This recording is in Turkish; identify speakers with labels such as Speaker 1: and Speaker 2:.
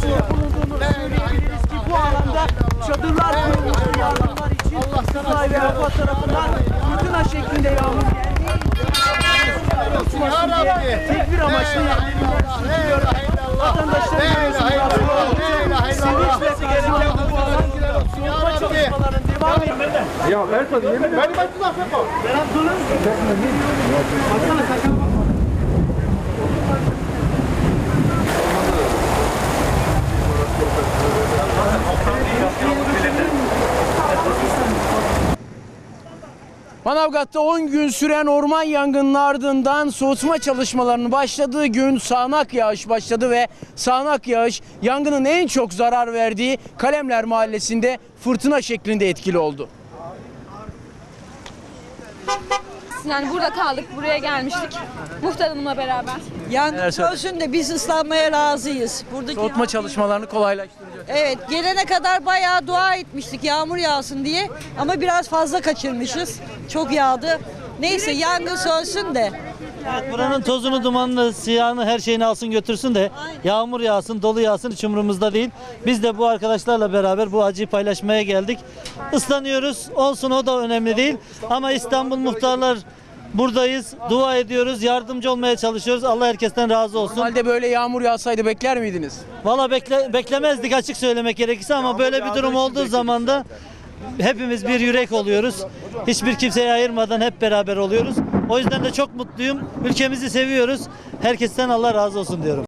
Speaker 1: karşı söyleyebiliriz ki bu alanda çadırlar kurulmuş yardımlar için Kuzey ve Avrupa tarafından fırtına şeklinde yağmur geldi. Tekbir amaçlı vatandaşların sevinçle karşılandı bu alan. Soğutma çalışmalarının devam etmedi. Ya Erkan yemin ederim. Ben ben tuzak yapma. Berat durun. Baksana sakın. Manavgat'ta 10 gün süren orman yangının ardından soğutma çalışmalarının başladığı gün sağanak yağış başladı ve sağanak yağış yangının en çok zarar verdiği Kalemler Mahallesi'nde fırtına şeklinde etkili oldu.
Speaker 2: Yani burada kaldık, buraya gelmiştik. Muhtar Hanım'la beraber.
Speaker 3: Yangın söyle- olsun da biz ıslanmaya razıyız. Buradaki Soğutma
Speaker 1: çalışmalarını kolaylaştıracak.
Speaker 3: Evet, gelene kadar bayağı dua etmiştik yağmur yağsın diye ama biraz fazla kaçırmışız. Çok yağdı. Neyse yangın sönsün de.
Speaker 4: Evet, buranın tozunu, dumanını, siyahını, her şeyini alsın götürsün de yağmur yağsın, dolu yağsın hiç umurumuzda değil. Biz de bu arkadaşlarla beraber bu acıyı paylaşmaya geldik. Islanıyoruz, olsun o da önemli değil. Ama İstanbul muhtarlar buradayız, dua ediyoruz, yardımcı olmaya çalışıyoruz. Allah herkesten razı olsun. Normalde
Speaker 1: böyle yağmur yağsaydı bekler miydiniz?
Speaker 4: Valla bekle, beklemezdik açık söylemek gerekirse ama böyle bir durum olduğu zaman da hepimiz bir yürek oluyoruz. Hiçbir kimseye ayırmadan hep beraber oluyoruz. O yüzden de çok mutluyum. Ülkemizi seviyoruz. Herkesten Allah razı olsun diyorum.